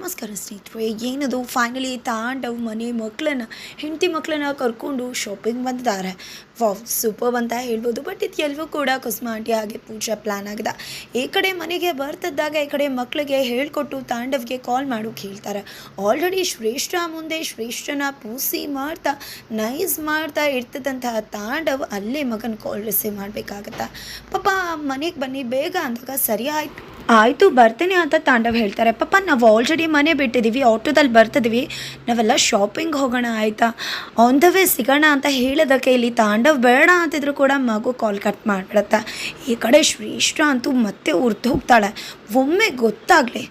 ನಮಸ್ಕಾರ ಸ್ನೇಹಿತರೆ, ಏನದು? ಫೈನಲಿ ತಾಂಡವ್ ಮನೆ ಮಕ್ಕಳನ್ನ, ಹೆಂಡತಿ ಮಕ್ಕಳನ್ನ ಕರ್ಕೊಂಡು ಶಾಪಿಂಗ್ ಬಂದಿದ್ದಾರೆ. ವಾವ್ ಸೂಪರ್ ಅಂತ ಹೇಳ್ಬೋದು. ಬಟ್ ಇದು ಎಲ್ಲವೂ ಕೂಡ ಕುಸ್ಮಾಂಟಿ ಹಾಗೆ ಪೂಜಾ ಪ್ಲ್ಯಾನ್ ಆಗಿದೆ. ಈ ಕಡೆ ಮನೆಗೆ ಬರ್ತಿದ್ದಾಗ ಈ ಕಡೆ ಮಕ್ಕಳಿಗೆ ಹೇಳ್ಕೊಟ್ಟು ತಾಂಡವ್ಗೆ ಕಾಲ್ ಮಾಡೋಕೆ ಹೇಳ್ತಾರೆ ಆಲ್ರೆಡಿ ಶ್ರೇಷ್ಠ ಮುಂದೆ ಶ್ರೇಷ್ಠನ ಪೂಸಿ ಮಾಡ್ತಾ ನೈಸ್ ಮಾಡ್ತಾ ಇರ್ತದಂತಹ ತಾಂಡವ್ ಅಲ್ಲೇ ಮಗನ ಕಾಲ್ ರಿಸೀವ್ ಮಾಡಬೇಕಾಗತ್ತೆ. ಪಾಪ ಮನೆಗೆ ಬನ್ನಿ, ಬೇಗ ಅಂದಾಗ ಸರಿ ಆಯ್ತು. ಆಯಿತು, ಬರ್ತೇನೆ ಅಂತ ತಾಂಡವ್ ಹೇಳ್ತಾರೆ. ಪಾಪ ನಾವು ಆಲ್ರೆಡಿ ಮನೆ ಬಿಟ್ಟಿದ್ದೀವಿ ಆಟೋದಲ್ಲಿ ಬರ್ತಿದ್ದೀವಿ ನಾವೆಲ್ಲ ಶಾಪಿಂಗ್ ಹೋಗೋಣ, ಆಯಿತಾ? ಆನ್ ದ ವೇ ಸಿಗೋಣ ಅಂತ ಹೇಳೋದಕ್ಕೆ ಇಲ್ಲಿ ತಾಂಡವ್ ಬೇಡ ಅಂತಿದ್ರು ಕೂಡ ಮಗು ಕಾಲ್ ಕಟ್ ಮಾಡಿಬಿಡತ್ತೆ ಈ ಕಡೆ ಶ್ರೇಷ್ಠ ಅಂತೂ ಮತ್ತೆ ಉರ್ದು ಹೋಗ್ತಾಳೆ. ಒಮ್ಮೆ ಗೊತ್ತಾಗಲಿ,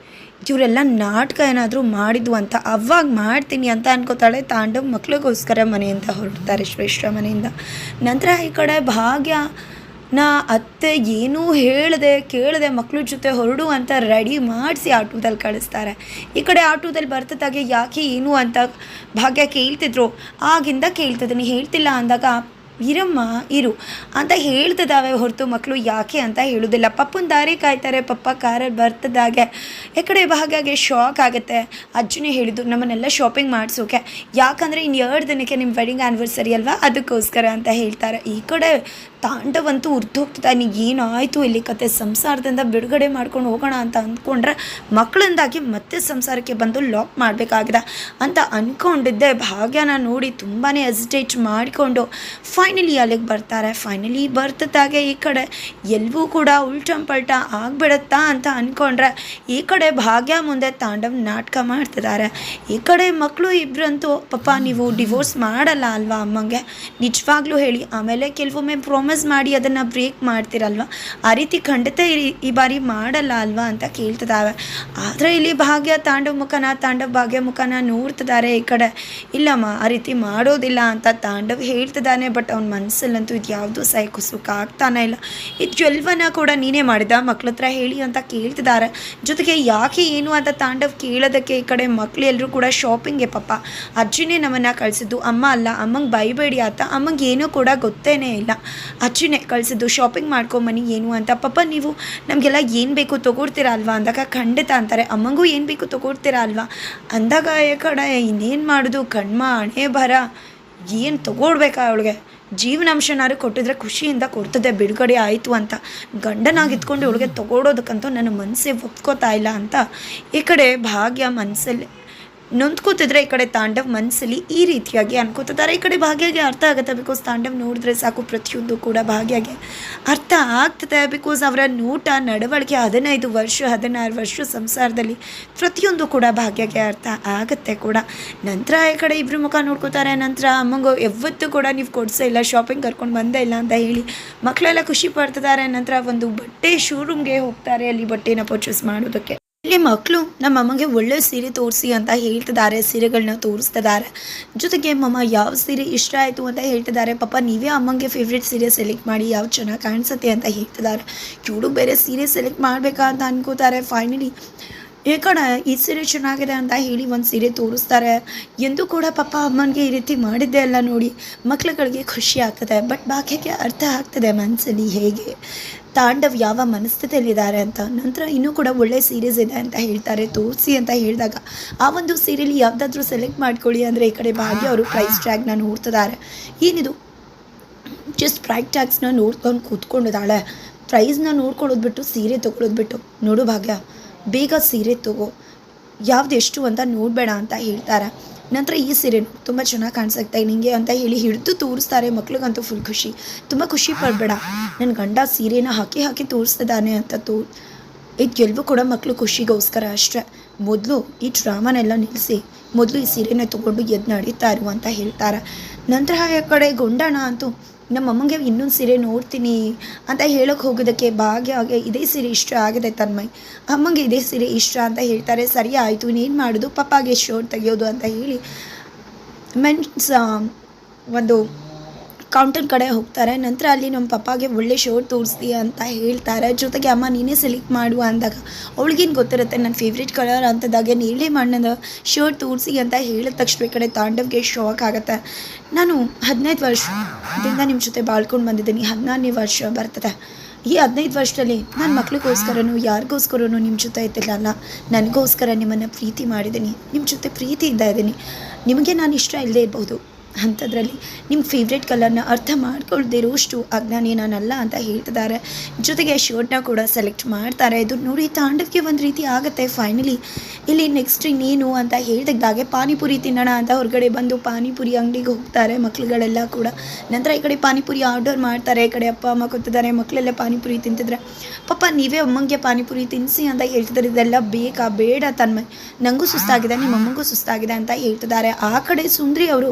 ಇವರೆಲ್ಲ ನಾಟಕ ಏನಾದರೂ ಮಾಡಿದ್ವು ಅಂತ, ಅವಾಗ ಮಾಡ್ತೀನಿ ಅಂತ ಅನ್ಕೋತಾಳೆ ತಾಂಡವ್ ಮಕ್ಳಿಗೋಸ್ಕರ ಮನೆಯಿಂದ ಹೊರಡ್ತಾರೆ ಶ್ರೇಷ್ಠ ಮನೆಯಿಂದ. ನಂತರ ಈ ಕಡೆ ಭಾಗ್ಯ ನಾ ಅತ್ತೆ ಏನೂ ಹೇಳದೆ, ಕೇಳದೆ ಮಕ್ಕಳ ಜೊತೆ ಹೊರಡು ಅಂತ ರೆಡಿ ಮಾಡಿಸಿ ಆಟೋದಲ್ಲಿ ಕಳಿಸ್ತಾರೆ. ಈ ಕಡೆ ಆಟೋದಲ್ಲಿ ಬರ್ತದಾಗೆ ಯಾಕೆ ಏನು ಅಂತ ಭಾಗ್ಯ ಕೇಳ್ತಿದ್ರು. ಆಗಿಂದ ಕೇಳ್ತಿದ್ದೀನಿ ಹೇಳ್ತಿಲ್ಲ ಅಂದಾಗ, ಇರಮ್ಮ, ಇರು. ಅಂತ ಹೇಳ್ತಿದ್ದಾವೆ ಹೊರತು ಮಕ್ಕಳು ಯಾಕೆ ಅಂತ ಹೇಳೋದಿಲ್ಲ. ಪಪ್ಪನ ದಾರಿ ಕಾಯ್ತಾರೆ, ಪಪ್ಪ ಕಾರಲ್ಲಿ ಬರ್ತದಾಗೆ ಈ ಕಡೆ ಭಾಗ್ಯಾಗೆ ಶಾಕ್ ಆಗುತ್ತೆ. ಅಜ್ಜನೇ ಹೇಳಿದ್ದು, ನಮ್ಮನ್ನೆಲ್ಲ ಶಾಪಿಂಗ್ ಮಾಡಿಸೋಕೆ ಯಾಕಂದರೆ ಇನ್ನು ಎರಡು ದಿನಕ್ಕೆ ನಿಮ್ಮ ವೆಡ್ಡಿಂಗ್ ಆ್ಯನಿವರ್ಸರಿ ಅಲ್ವಾ? ಅದಕ್ಕೋಸ್ಕರ ಅಂತ ಹೇಳ್ತಾರೆ. ಈ ಕಡೆ ತಾಂಡವಂತೂ ಉರ್ದು ಹೋಗ್ತಾನೆ ಏನಾಯಿತು ಇಲ್ಲಿ ಕತೆ? ಸಂಸಾರದಿಂದ ಬಿಡುಗಡೆ ಮಾಡ್ಕೊಂಡು ಹೋಗೋಣ ಅಂತ ಅಂದ್ಕೊಂಡ್ರೆ ಮಕ್ಕಳಿಂದಾಗಿ ಮತ್ತೆ ಸಂಸಾರಕ್ಕೆ ಬಂದು ಲಾಕ್ ಮಾಡಬೇಕಾಗಿದೆ ಅಂತ ಅಂದ್ಕೊಂಡಿದ್ದೆ ಭಾಗ್ಯನ ನೋಡಿ ತುಂಬಾ ಹೆಸಿಟೇಟ್ ಮಾಡಿಕೊಂಡು ಫೈನಲಿ ಅಲ್ಲಿಗೆ ಬರ್ತಾರೆ. ಫೈನಲಿ ಬರ್ತಿದ್ದಾಗೆ ಈ ಕಡೆ. ಎಲ್ಲವೂ ಕೂಡ ಉಲ್ಟಂ ಪಲ್ಟ ಆಗ್ಬಿಡತ್ತಾ ಅಂತ ಅಂದ್ಕೊಂಡ್ರೆ ಈ ಕಡೆ ಭಾಗ್ಯ ಮುಂದೆ ತಾಂಡವ್ ನಾಟಕ ಮಾಡ್ತಿದ್ದಾರೆ. ಈ ಕಡೆ ಮಕ್ಕಳು ಇಬ್ಬರಂತೂ ಪಾಪ ನೀವು ಡಿವೋರ್ಸ್ ಮಾಡಲ್ಲ ಅಲ್ವಾ ಅಮ್ಮಂಗೆ? ನಿಜವಾಗ್ಲೂ ಹೇಳಿ. ಆಮೇಲೆ ಕೆಲವೊಮ್ಮೆ ಪ್ರಾಮಿಸ್ ಮಾಡಿ ಅದನ್ನು ಬ್ರೇಕ್ ಮಾಡ್ತಿರಲ್ವ? ಆ ರೀತಿ ಖಂಡಿತ ಈ- ಈ ಬಾರಿ ಮಾಡಲ್ಲ ಅಲ್ವಾ ಅಂತ ಕೇಳ್ತಿದ್ದಾವೆ ಆದರೆ ಇಲ್ಲಿ ಭಾಗ್ಯ ತಾಂಡವ ಮುಖನ, ತಾಂಡವ ಭಾಗ್ಯ ಮುಖನ ನೋಡ್ತಿದ್ದಾರೆ ಈ ಕಡೆ. ಇಲ್ಲಮ್ಮ, ಆ ರೀತಿ ಮಾಡೋದಿಲ್ಲ ಅಂತ ತಾಂಡವ್ ಹೇಳ್ತಿದ್ದಾನೆ ಬಟ್ ಅವ್ನ ಮನಸ್ಸಲ್ಲಂತೂ ಇದು ಯಾವುದೂ ಸೈಕು ಸುಖ ಆಗ್ತಾನೆ ಇಲ್ಲ. ಇದು ಜ್ವಲ್ವನ ಕೂಡ ನೀನೇ ಮಾಡಿದ, ಮಕ್ಳ ಹತ್ರ ಹೇಳಿ ಅಂತ ಕೇಳ್ತಿದ್ದಾರೆ ಜೊತೆಗೆ ಯಾಕೆ ಏನು ಅಂತ ತಾಂಡವ್ ಕೇಳೋದಕ್ಕೆ ಈ ಕಡೆ ಮಕ್ಳು ಎಲ್ಲರೂ ಕೂಡ ಶಾಪಿಂಗ್ಗೆ ಪಾಪ. ಅಜ್ಜಿನೇ ನಮ್ಮನ್ನು ಕಳಿಸಿದ್ದು, ಅಮ್ಮ ಅಲ್ಲ, ಅಮ್ಮಂಗೆ ಬೈಬೇಡಿ ಆತ, ಅಮ್ಮಂಗೆ ಏನೂ ಕೂಡ ಗೊತ್ತೇನೇ ಇಲ್ಲ. ಅಜ್ಜಿನೇ ಕಳಿಸಿದ್ದು ಶಾಪಿಂಗ್ ಮಾಡ್ಕೊಂಬನ್ನಿ ಏನು ಅಂತ. ಪಾಪ ನೀವು ನಮಗೆಲ್ಲ ಏನು ಬೇಕು ತೊಗೊಡ್ತೀರಾ ಅಲ್ವಾ? ಅಂದಾಗ ಖಂಡಿತ ಅಂತಾರೆ. ಅಮ್ಮಂಗೂ ಏನು ಬೇಕು ತೊಗೊಡ್ತೀರಾ ಅಲ್ವಾ? ಅಂದಾಗ ಈ ಕಡೆ ಇನ್ನೇನು ಮಾಡೋದು? ಕಣ್ಮ, ಹಣೆ ಬರ. ಏನು ತೊಗೊಳ್ಬೇಕಾ ಅವಳಿಗೆ? ಜೀವನಾಂಶನಾರು ಕೊಟ್ಟಿದ್ರೆ ಖುಷಿಯಿಂದ ಕೊಡ್ತದೆ. ಬಿಡುಗಡೆ ಆಯಿತು ಅಂತ. ಗಂಡನಾಗಿದ್ಕೊಂಡು ಅವಳಿಗೆ ಇವಳಿಗೆ ತಗೊಳೋದಕ್ಕಂತೂ ನನ್ನ ಮನಸ್ಸೇ ಒಪ್ಕೋತಾ ಇಲ್ಲ ಅಂತ. ಈ ಕಡೆ ಭಾಗ್ಯ ಮನಸ್ಸಲ್ಲಿ ನೊಂದ್ಕೋತಿದ್ರೆ ಈ ಕಡೆ ತಾಂಡವ್ ಮನಸ್ಸಲ್ಲಿ ಈ ರೀತಿಯಾಗಿ ಅನ್ಕೋತಿದ್ದಾರೆ. ಈ ಕಡೆ ಭಾಗ್ಯಗೆ ಅರ್ಥ ಆಗುತ್ತೆ ಬಿಕಾಸ್ ತಾಂಡವ್ ನೋಡಿದ್ರೆ ಸಾಕು ಪ್ರತಿಯೊಂದು ಕೂಡ ಭಾಗ್ಯಗೆ ಅರ್ಥ ಆಗ್ತದೆ ಬಿಕಾಸ್ ಅವರ ನೋಟ, ನಡವಳಿಕೆ ಹದಿನೈದು ವರ್ಷ, ಹದಿನಾರು ವರ್ಷ ಸಂಸಾರದಲ್ಲಿ ಪ್ರತಿಯೊಂದು ಕೂಡ ಭಾಗ್ಯಗೆ ಅರ್ಥ ಆಗುತ್ತೆ ಕೂಡ. ನಂತರ ಈ ಕಡೆ ಇಬ್ಬರು ಮುಖ ನೋಡ್ಕೋತಾರೆ. ನಂತರ ಅಮ್ಮಂಗು, ಯಾವತ್ತೂ ಕೂಡ ನೀವು ಕೊಡಿಸೇ ಇಲ್ಲ ಶಾಪಿಂಗ್ ಕರ್ಕೊಂಡು ಬಂದೇ ಇಲ್ಲ ಅಂತ ಹೇಳಿ ಮಕ್ಕಳೆಲ್ಲ ಖುಷಿ ಪಡ್ತಿದ್ದಾರೆ. ನಂತರ ಒಂದು ಬಟ್ಟೆ ಶೋರೂಮ್ಗೆ ಹೋಗ್ತಾರೆ ಅಲ್ಲಿ ಬಟ್ಟೆನ ಪರ್ಚೇಸ್ ಮಾಡೋದಕ್ಕೆ. ಇಲ್ಲಿ ಮಕ್ಕಳು ನಮ್ಮ ಅಮ್ಮಗೆ ಒಳ್ಳೆ ಸೀರೆ ತೋರಿಸಿ ಅಂತ ಹೇಳ್ತಿದ್ದಾರೆ ಸೀರೆಗಳನ್ನ ತೋರಿಸ್ತಿದ್ದಾರೆ. ಜೊತೆಗೆ ಮಮ್ಮ, ಯಾವ ಸೀರೆ ಇಷ್ಟ ಆಯಿತು ಅಂತ ಹೇಳ್ತಿದ್ದಾರೆ. ಪಾಪ ನೀವೇ ಅಮ್ಮಂಗೆ ಫೇವ್ರೆಟ್ ಸೀರೆ ಸೆಲೆಕ್ಟ್ ಮಾಡಿ, ಯಾವ ಚೆನ್ನಾಗಿ ಕಾಣಿಸುತ್ತೆ ಅಂತ ಹೇಳ್ತಿದ್ದಾರೆ. ಇವಳು ಬೇರೆ ಸೀರೆ ಸೆಲೆಕ್ಟ್ ಮಾಡಬೇಕಾ ಅಂತ ಅನ್ಕೋತಾರೆ. ಫೈನಲಿ ಈ ಈ ಸೀರೆ ಚೆನ್ನಾಗಿದೆ ಅಂತ ಹೇಳಿ ಒಂದು ಸೀರೆ ತೋರಿಸ್ತಾರೆ. ಎಂದು ಕೂಡ ಪಾಪ ಅಮ್ಮನಿಗೆ ಈ ರೀತಿ ಮಾಡಿದ್ದೆ ಅಲ್ಲ ನೋಡಿ. ಮಕ್ಳುಗಳಿಗೆ ಖುಷಿ ಆಗ್ತದೆ ಬಟ್ ಬಾಕಿಗೆ ಅರ್ಥ ಆಗ್ತದೆ ಮನಸ್ಸಲ್ಲಿ ಹೇಗೆ. ತಾಂಡವ್ ಯಾವ ಮನಸ್ಥಿತಿಯಲ್ಲಿದ್ದಾರೆ ಅಂತ. ನಂತರ ಇನ್ನೂ ಕೂಡ ಒಳ್ಳೆ ಸೀರೀಸ್ ಇದೆ ಅಂತ ಹೇಳ್ತಾರೆ. ತೋರಿಸಿ ಅಂತ ಹೇಳಿದಾಗ ಆ ಒಂದು ಸೀರಿಯಲ್ ಯಾವುದಾದ್ರೂ ಸೆಲೆಕ್ಟ್ ಮಾಡ್ಕೊಳ್ಳಿ ಅಂದರೆ ಈ ಕಡೆ ಭಾಗ್ಯ ಅವರು ಪ್ರೈಸ್ ಟ್ಯಾಗ್ನ ನೋಡ್ತಿದ್ದಾರೆ. ಏನಿದು? ಜಸ್ಟ್ ಪ್ರೈಸ್ ಟ್ಯಾಗ್ಸ್ನ ನೋಡ್ಕೊಂಡು ಕೂತ್ಕೊಂಡಿದ್ದಾಳೆ. ಪ್ರೈಸ್ನ ನೋಡ್ಕೊಳ್ಳೋದು ಬಿಟ್ಟು ಸೀರೆ ತೊಗೊಳೋದು ಬಿಟ್ಟು. ನೋಡು ಭಾಗ್ಯ ಬೇಗ ಸೀರೆ ತಗೋ. ಯಾವ್ದು ಎಷ್ಟು ಅಂತ ನೋಡಬೇಡ ಅಂತ ಹೇಳ್ತಾರೆ. ನಂತರ ಈ ಸೀರೆ ತುಂಬ ಚೆನ್ನಾಗಿ ಕಾಣಿಸುತ್ತೆ ನಿಂಗೆ ಅಂತ ಹೇಳಿ ಹಿಡಿದು ತೋರಿಸ್ತಾರೆ ಮಕ್ಳಿಗಂತೂ ಫುಲ್ ಖುಷಿ. ತುಂಬ ಖುಷಿ ಪಡಬೇಡ. ನನ್ನ ಗಂಡ ಸೀರೆನ ಹಾಕಿ ಹಾಕಿ ತೋರಿಸ್ತಿದ್ದಾನೆ ಅಂತ ತೋ, ಇದು ಕೂಡ ಮಕ್ಕಳು ಖುಷಿಗೋಸ್ಕರ ಅಷ್ಟೇ. ಮೊದಲು ಈ ಡ್ರಾಮನೆಲ್ಲ ನಿಲ್ಲಿಸಿ ಮೊದಲು ಈ ಸೀರೆನ ತೊಗೊಂಡು ಎದ್ದು ನಡೀತಾ ಇರು ಅಂತ ಹೇಳ್ತಾರೆ. ನಂತರ ಆ ಕಡೆ ಗೊಂಡಣ ಅಂತೂ ನಮ್ಮ ಅಮ್ಮಂಗೆ ಇನ್ನೊಂದು ಸೀರೆ ನೋಡ್ತೀನಿ ಅಂತ ಹೇಳೋಕೆ ಹೋಗೋದಕ್ಕೆ ಭಾಗ್ಯ ಇದೇ ಸೀರೆ ಇಷ್ಟ ಆಗಿದೆ ತನ್ಮಯ್. ಅಮ್ಮಂಗೆ ಇದೇ ಸೀರೆ ಇಷ್ಟ ಅಂತ ಹೇಳ್ತಾರೆ, ಸರಿ ಆಯಿತು ಇನ್ನೇನು ಮಾಡೋದು, ಪಪ್ಪಾಗೆ ಶೋರ್ ತೆಗೆಯೋದು ಅಂತ ಹೇಳಿ ಮೆನ್ಸ್ ಒಂದು ಕೌಂಟರ್ ಕಡೆ ಹೋಗ್ತಾರೆ. ನಂತರ ಅಲ್ಲಿ ನಮ್ಮ ಪಪ್ಪಾಗೆ ಒಳ್ಳೆ ಶರ್ಟ್ ತೋರಿಸ್ತಿ ಅಂತ ಹೇಳ್ತಾರೆ. ಜೊತೆಗೆ ಅಮ್ಮ, ನೀನೇ ಸೆಲೆಕ್ಟ್ ಮಾಡು ಅಂದಾಗ, ಅವಳಿಗೇನು ಗೊತ್ತಿರುತ್ತೆ? ನನ್ನ ಫೇವ್ರೇಟ್ ಕಲರ್ ಅಂತದಾಗೆ ನೀಲಿ ಮಣ್ಣದ ಶರ್ಟ್ ತೋರಿಸಿ ಅಂತ ಹೇಳಿದ ತಕ್ಷಣ ಈ ಕಡೆ ತಾಂಡವ್ಗೆ ಶಾಕ್ ಆಗುತ್ತೆ. ನಾನು ಹದಿನೈದು ವರ್ಷದಿಂದ ನಿಮ್ಮ ಜೊತೆ ಬಾಳ್ಕೊಂಡು ಬಂದಿದ್ದೀನಿ. ಹದಿನಾರನೇ ವರ್ಷ ಬರ್ತದೆ. ಈ ಹದಿನೈದು ವರ್ಷದಲ್ಲಿ ನನ್ನ ಮಕ್ಳಿಗೋಸ್ಕರನೂ ಯಾರಿಗೋಸ್ಕರನೂ ನಿಮ್ಮ ಜೊತೆ ಇದ್ದಿರಲ್ಲ ನನಗೋಸ್ಕರ ನಿಮ್ಮನ್ನು ಪ್ರೀತಿ ಮಾಡಿದ್ದೀನಿ. ನಿಮ್ಮ ಜೊತೆ ಪ್ರೀತಿಯಿಂದ ಇದ್ದೀನಿ. ನಿಮಗೆ ನಾನು ಇಷ್ಟ ಇಲ್ಲದೇ ಇರ್ಬೋದು. ಅಂಥದ್ರಲ್ಲಿ ನಿಮ್ಮ ಫೇವ್ರೆಟ್ ಕಲರ್ನ ಅರ್ಥ ಮಾಡ್ಕೊಳ್ದಿರೋಷ್ಟು ಅಜ್ಞಾನಿ ನಾನಲ್ಲ ಅಂತ ಹೇಳ್ತಿದ್ದಾರೆ ಜೊತೆಗೆ ಶರ್ಟ್ನ ಕೂಡ ಸೆಲೆಕ್ಟ್ ಮಾಡ್ತಾರೆ. ಇದು ನೋಡಿ ತಾಂಡವಕ್ಕೆ ಒಂದು ರೀತಿ ಆಗುತ್ತೆ ಫೈನಲಿ ಇಲ್ಲಿ ನೆಕ್ಸ್ಟ್ ಇನ್ನೇನು ಅಂತ ಹೇಳ್ದಾಗೆ ಪಾನಿಪುರಿ ತಿನ್ನೋಣ ಅಂತ ಹೊರಗಡೆ ಬಂದು ಪಾನಿಪುರಿ ಅಂಗಡಿಗೆ ಹೋಗ್ತಾರೆ ಮಕ್ಳುಗಳೆಲ್ಲ ಕೂಡ. ನಂತರ ಈ ಕಡೆ ಪಾನಿಪುರಿ ಆರ್ಡರ್ ಮಾಡ್ತಾರೆ, ಈ ಕಡೆ ಅಪ್ಪ ಅಮ್ಮ ಕೂತಿದ್ದಾರೆ ಮಕ್ಕಳೆಲ್ಲ ಪಾನಿಪುರಿ ತಿಂತಿದ್ರೆ. ಪಾಪ ನೀವೇ ಅಮ್ಮಂಗೆ ಪಾನಿಪುರಿ ತಿನ್ನಿಸಿ ಅಂತ ಹೇಳ್ತಿದ್ದಾರೆ ಇದೆಲ್ಲ ಬೇಕಾ ಬೇಡ ತನ್ಮಯ್. ನನಗೂ ಸುಸ್ತಾಗಿದೆ ನಿಮ್ಮ ಅಮ್ಮಂಗೂ ಸುಸ್ತಾಗಿದೆ ಅಂತ ಹೇಳ್ತಿದ್ದಾರೆ ಆ ಕಡೆ ಸುಂದ್ರಿ ಅವರು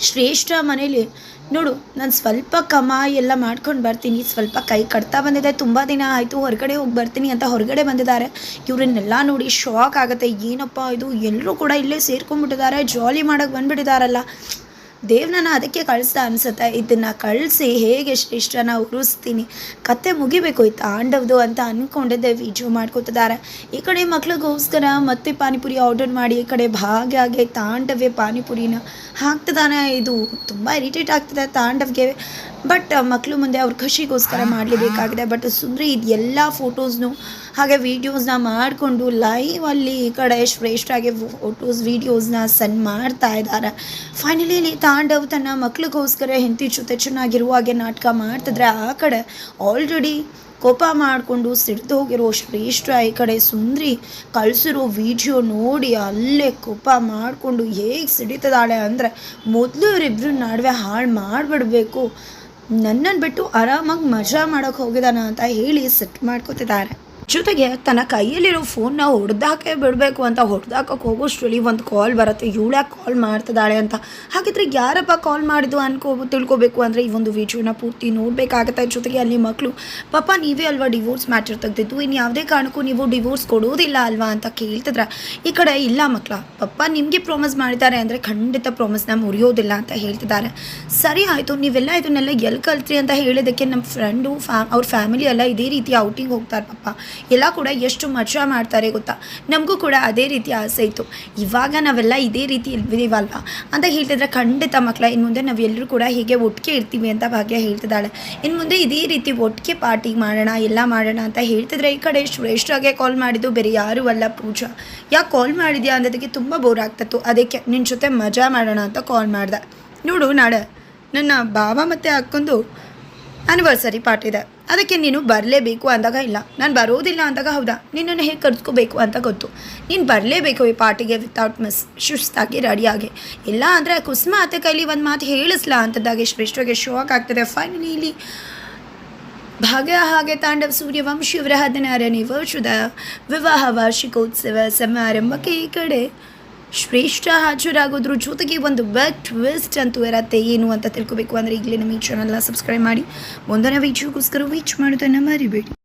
ಶ್ರೇಷ್ಠ ಮನೇಲಿ. ನೋಡು, ನಾನು ಸ್ವಲ್ಪ ಕಮ ಎಲ್ಲ ಮಾಡ್ಕೊಂಡು ಬರ್ತೀನಿ, ಸ್ವಲ್ಪ ಕೈ ಕಟ್ತಾ ಬಂದಿದೆ, ತುಂಬ ದಿನ ಆಯಿತು, ಹೊರಗಡೆ ಹೋಗಿ ಬರ್ತೀನಿ ಅಂತ ಹೊರಗಡೆ ಬಂದಿದ್ದಾರೆ. ಇವರನ್ನೆಲ್ಲ ನೋಡಿ ಶಾಕ್ ಆಗುತ್ತೆ. ಏನಪ್ಪ ಇದು? ಎಲ್ಲರೂ ಕೂಡ ಇಲ್ಲೇ ಸೇರ್ಕೊಂಡ್ಬಿಟ್ಟಿದ್ದಾರೆ ಜಾಲಿ ಮಾಡೋಕ್ಕೆ ಬಂದ್ಬಿಟ್ಟಿದ್ದಾರಲ್ಲ ದೇವ್ರನ್ನ ಅದಕ್ಕೆ ಕಳಿಸ್ತಾ ಅನ್ಸುತ್ತೆ. ಇದನ್ನು ಕಳಿಸಿ ಹೇಗೆ ಶ್ರೇಷ್ಠನ ಉರಿಸ್ತೀನಿ. ಕತೆ ಮುಗಿಬೇಕು ಈ ತಾಂಡವ್ದು ಅಂತ ಅಂದ್ಕೊಂಡಿದ್ದೆ ವಿಜು ಮಾಡ್ಕೊತಿದ್ದಾರೆ ಈ ಕಡೆ ಮಕ್ಳಿಗೋಸ್ಕರ ಮತ್ತೆ ಪಾನಿಪುರಿ ಆರ್ಡರ್ ಮಾಡಿ, ಈ ಕಡೆ ಭಾಗ್ಯಾಗೆ ತಾಂಡವ್ಯ ಪಾನಿಪುರಿನ ಹಾಕ್ತಿದ್ದಾನೆ ಇದು ತುಂಬ ಇರಿಟೇಟ್ ಆಗ್ತಿದೆ ತಾಂಡವ್ಗೆ. ಬಟ್ ಮಕ್ಕಳು ಮುಂದೆ ಅವ್ರ ಖುಷಿಗೋಸ್ಕರ ಮಾಡಲೇಬೇಕಾಗಿದೆ. ಬಟ್ ಸುಂದ್ರಿ ಇದು ಎಲ್ಲ ಫೋಟೋಸ್ನು ಹಾಗೆ ವೀಡಿಯೋಸ್ನ ಮಾಡಿಕೊಂಡು ಅಲ್ಲಿ ಈ ಕಡೆ ಶ್ರೇಷ್ಠಾಗಿ ಫೋಟೋಸ್ ವೀಡಿಯೋಸ್ನ ಸೆಂಡ್ ಮಾಡ್ತಾ ಇದ್ದಾರೆ. ಫೈನಲಿ ಇಲ್ಲಿ ತಾಂಡವ್ ತನ್ನ ಮಕ್ಳಿಗೋಸ್ಕರ ಹೆಂಡತಿ ಜೊತೆ ಚೆನ್ನಾಗಿರುವ ಹಾಗೆ ನಾಟಕ ಮಾಡ್ತಿದ್ರೆ ಆ ಕಡೆ ಆಲ್ರೆಡಿ ಕೋಪ ಮಾಡಿಕೊಂಡು ಸಿಡ್ದು ಹೋಗಿರೋ ಶ್ರೇಷ್ಠ ಈ ಕಡೆ ಸುಂದ್ರಿ ಕಳಿಸಿರೋ ವಿಡಿಯೋ ನೋಡಿ ಅಲ್ಲೇ ಕೋಪ ಮಾಡಿಕೊಂಡು ಹೇಗೆ ಸಿಡಿತದಾಳೆ ಅಂದರೆ ಮೊದಲು ಇವರಿಬ್ಬರು ನಡುವೆ ಹಾಳು ಮಾಡಿಬಿಡ್ಬೇಕು. ನನ್ನನ್ನು ಬಿಟ್ಟು ಆರಾಮಾಗಿ ಮಜಾ ಮಾಡೋಕ್ಕೆ ಹೋಗಿದ್ದಾನ ಅಂತ ಹೇಳಿ ಸೆಟ್ ಮಾಡ್ಕೋತಿದ್ದಾರೆ. ಜೊತೆಗೆ ತನ್ನ ಕೈಯಲ್ಲಿರೋ ಫೋನ್ನ ಹೊಡೆದಾಕೆ ಬಿಡಬೇಕು ಅಂತ ಹೊಡೆದಾಕಕ್ಕೆ ಹೋಗೋಷ್ಟರಲ್ಲಿ ಒಂದು ಕಾಲ್ ಬರುತ್ತೆ. ಇವಳ್ಯಾಕೆ ಕಾಲ್ ಮಾಡ್ತಿದ್ದಾಳೆ ಅಂತ. ಹಾಗಿದ್ರೆ ಯಾರಪ್ಪ ಕಾಲ್ ಮಾಡಿದ್ದು ಅನ್ಕೋ ತಿಳ್ಕೊಬೇಕು ಅಂದರೆ ಈ ಒಂದು ವಿಡಿಯೋನ ಪೂರ್ತಿ ನೋಡಬೇಕಾಗತ್ತೆ. ಜೊತೆಗೆ ಅಲ್ಲಿ ಮಕ್ಕಳು ಪಾಪ ನೀವೇ ಅಲ್ವಾ ಡಿವೋರ್ಸ್ ಮ್ಯಾಟರ್ ತೆಗ್ದಿದ್ದು? ಇನ್ನು ಯಾವುದೇ ಕಾರಣಕ್ಕೂ ನೀವು ಡಿವೋರ್ಸ್ ಕೊಡೋದಿಲ್ಲ ಅಲ್ವಾ? ಅಂತ ಕೇಳ್ತಿದ್ರೆ. ಈ ಕಡೆ, ಇಲ್ಲ ಮಕ್ಕಳ ಪಪ್ಪ ನಿಮಗೆ ಪ್ರಾಮಿಸ್ ಮಾಡಿದ್ದಾರೆ ಅಂದರೆ ಖಂಡಿತ ಪ್ರಾಮಿಸ್ನ ಮುರಿಯೋದಿಲ್ಲ ಅಂತ ಹೇಳ್ತಿದ್ದಾರೆ. ಸರಿ ಆಯಿತು, ನೀವೆಲ್ಲ ಇದನ್ನೆಲ್ಲ ಎಲ್ಲಿ ಕಲ್ತ್ರಿ? ಅಂತ ಹೇಳಿದ್ದಕ್ಕೆ ನಮ್ಮ ಫ್ರೆಂಡು ಫ್ಯಾ, ಅವ್ರ ಫ್ಯಾಮಿಲಿ ಎಲ್ಲ ಇದೇ ರೀತಿ ಔಟಿಂಗ್ ಹೋಗ್ತಾರೆ ಪಪ್ಪ ಎಲ್ಲ ಕೂಡ ಎಷ್ಟು ಮಜಾ ಮಾಡ್ತಾರೆ ಗೊತ್ತಾ? ನಮಗೂ ಕೂಡ ಅದೇ ರೀತಿ ಆಸೆ ಇತ್ತು. ಇವಾಗ ನಾವೆಲ್ಲ ಇದೇ ರೀತಿ ಇಲ್ವಿದೀವಲ್ವ ಅಂತ ಹೇಳ್ತಿದ್ರೆ ಖಂಡಿತ ಮಕ್ಕಳ ಇನ್ನು ಮುಂದೆ ನಾವೆಲ್ಲರೂ ಕೂಡ ಹೀಗೆ ಒಟ್ಟಿಗೆ ಇರ್ತೀವಿ ಅಂತ ಭಾಗ್ಯ ಹೇಳ್ತಿದ್ದಾಳೆ. ಇನ್ನು ಮುಂದೆ ಇದೇ ರೀತಿ ಒಟ್ಟಿಗೆ ಪಾರ್ಟಿ ಮಾಡೋಣ, ಎಲ್ಲ ಮಾಡೋಣ ಅಂತ ಹೇಳ್ತಿದ್ರೆ ಈ ಕಡೆ ಶ್ರೇಷ್ಠಾಗೆ ಕಾಲ್ ಮಾಡಿದ್ದು, ಬೇರೆ ಯಾರೂ ಅಲ್ಲ ಪೂಜಾ. ಯಾಕೆ ಕಾಲ್ ಮಾಡಿದ್ಯಾ ಅನ್ನೋದಕ್ಕೆ ತುಂಬ ಬೋರ್ ಆಗ್ತಿತ್ತು. ಅದಕ್ಕೆ ನಿನ್ನ ಜೊತೆ ಮಜಾ ಮಾಡೋಣ ಅಂತ ಕಾಲ್ ಮಾಡಿದೆ. ನೋಡು ನಾಳೆ, ನನ್ನ ಬಾವ ಮತ್ತು ಅಕ್ಕೊಂದು ಆನಿವರ್ಸರಿ ಪಾರ್ಟಿ ಇದೆ. ಅದಕ್ಕೆ ನೀನು ಬರಲೇಬೇಕು ಅಂದಾಗ ಇಲ್ಲ. ನಾನು ಬರೋದಿಲ್ಲ ಅಂದಾಗ ಹೌದಾ? ನಿನ್ನನ್ನು ಹೇಗೆ ಕರ್ಸ್ಕೋಬೇಕು ಅಂತ ಗೊತ್ತು. ನೀನು ಬರಲೇಬೇಕು ಈ ಪಾರ್ಟಿಗೆ ವಿತೌಟ್ ಮಿಸ್ ಶುಸ್ತಾಗಿ ರೆಡಿಯಾಗಿ ಇಲ್ಲ ಅಂದರೆ ಕುಸುಮ ಕೈಲಿ ಒಂದು ಮಾತು ಹೇಳಿಸ್ಲ ಅಂತದಾಗೆ ಶ್ರೇಷ್ಠವಾಗಿ ಶಾಕ್ ಆಗ್ತದೆ. ಫೈನಲಿ ಇಲ್ಲಿ ಭಾಗ್ಯ ಹಾಗೆ ತಾಂಡವ ಸೂರ್ಯವಂಶಿ ಇವರ ಹದಿನಾರನೇ ವರ್ಷದ ವಿವಾಹ ವಾರ್ಷಿಕೋತ್ಸವ ಸಮಾರಂಭಕ್ಕೆ ಈ ಕಡೆ ಶ್ರೇಷ್ಠ ಹಾಜರಾಗೋದ್ರ ಜೊತೆಗೆ ಒಂದು ಬೆಗ್ ಟ್ವಿಸ್ಟ್ ಅಂತೂ ಇರತ್ತೆ. ಏನು ಅಂತ ತಿಳ್ಕೊಬೇಕು ಅಂದರೆ ಈಗಲೇ ನಮ್ಮ ಈ ಚಾನಲ್ನ ಸಬ್ಸ್ಕ್ರೈಬ್ ಮಾಡಿ. ಮುಂದಿನ ವೀಡಿಯೋಗೋಸ್ಕರ ವೀಚ್ ಮಾಡೋದನ್ನು ಮರಿಬೇಡಿ.